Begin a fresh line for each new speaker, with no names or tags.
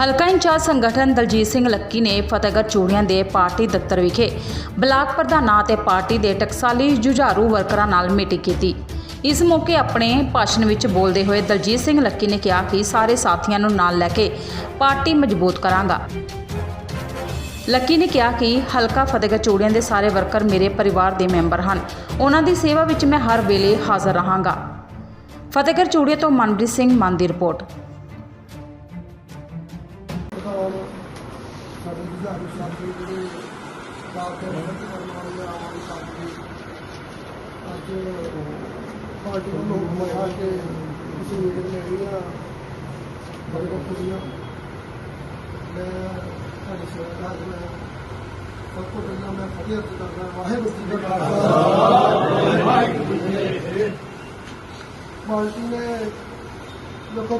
ਹਲਕਾ ਇੰਚਾਰਜ ਸੰਗਠਨ ਦਲਜੀਤ ਸਿੰਘ ਲੱਕੀ ਨੇ ਫਤਿਹਗੜ੍ਹ ਚੂੜੀਆਂ ਦੇ ਪਾਰਟੀ ਦਫ਼ਤਰ ਵਿਖੇ ਬਲਾਕ ਪ੍ਰਧਾਨਾਂ ਅਤੇ ਪਾਰਟੀ ਦੇ ਟਕਸਾਲੀ ਜੁਝਾਰੂ ਵਰਕਰਾਂ ਨਾਲ ਮੀਟਿੰਗ ਕੀਤੀ। ਇਸ ਮੌਕੇ ਆਪਣੇ ਭਾਸ਼ਣ ਵਿੱਚ ਬੋਲਦੇ ਹੋਏ ਦਲਜੀਤ ਸਿੰਘ ਲੱਕੀ ਨੇ ਕਿਹਾ ਕਿ ਸਾਰੇ ਸਾਥੀਆਂ ਨੂੰ ਨਾਲ ਲੈ ਕੇ ਪਾਰਟੀ ਮਜ਼ਬੂਤ ਕਰਾਂਗਾ। ਲੱਕੀ ਨੇ ਕਿਹਾ ਕਿ ਹਲਕਾ ਫਤਿਹਗੜ੍ਹ ਚੂੜੀਆਂ ਦੇ ਸਾਰੇ ਵਰਕਰ ਮੇਰੇ ਪਰਿਵਾਰ ਦੇ ਮੈਂਬਰ ਹਨ। ਉਹਨਾਂ ਦੀ ਸੇਵਾ ਵਿੱਚ ਮੈਂ ਹਰ ਵੇਲੇ ਹਾਜ਼ਰ ਰਹਾਂਗਾ। ਫਤਿਹਗੜ੍ਹ ਚੂੜੀਆਂ ਤੋਂ ਮਨਪ੍ਰੀਤ ਸਿੰਘ ਮਨ ਦੀ ਰਿਪੋਰਟ।
ਪ੍ਰਧਾਨ ਸਾਡੇ ਜੁਝਾਰੂ ਸਾਥੀ ਜਿਹੜੇ ਬਾਪ ਕਰਨ ਵਾਲੇ ਆ ਆਮ ਸਾਥੀ ਅੱਜ ਪਾਰਟੀ ਨੂੰ ਹੁਕਮਾਇਆ ਕਿ ਤੁਸੀਂ ਮੀਟਿੰਗ ਲੈਣੀ ਆ ਬੜੇ ਬਹੁਤ ਮੈਂ ਤੁਹਾਡੀ ਸੇਵਾ ਮੈਂ ਸਭ ਤੋਂ ਪਹਿਲਾਂ ਮੈਂ ਫਤਿਹ ਕਰਦਾ ਵਾਹਿਗੁਰੂ ਜੀ ਕਾ ਖਾਲਸਾ। ਵਾਹਿਗੁਰੂ ਜੀ ਪਾਰਟੀ ਨੇ ਦੇਖੋ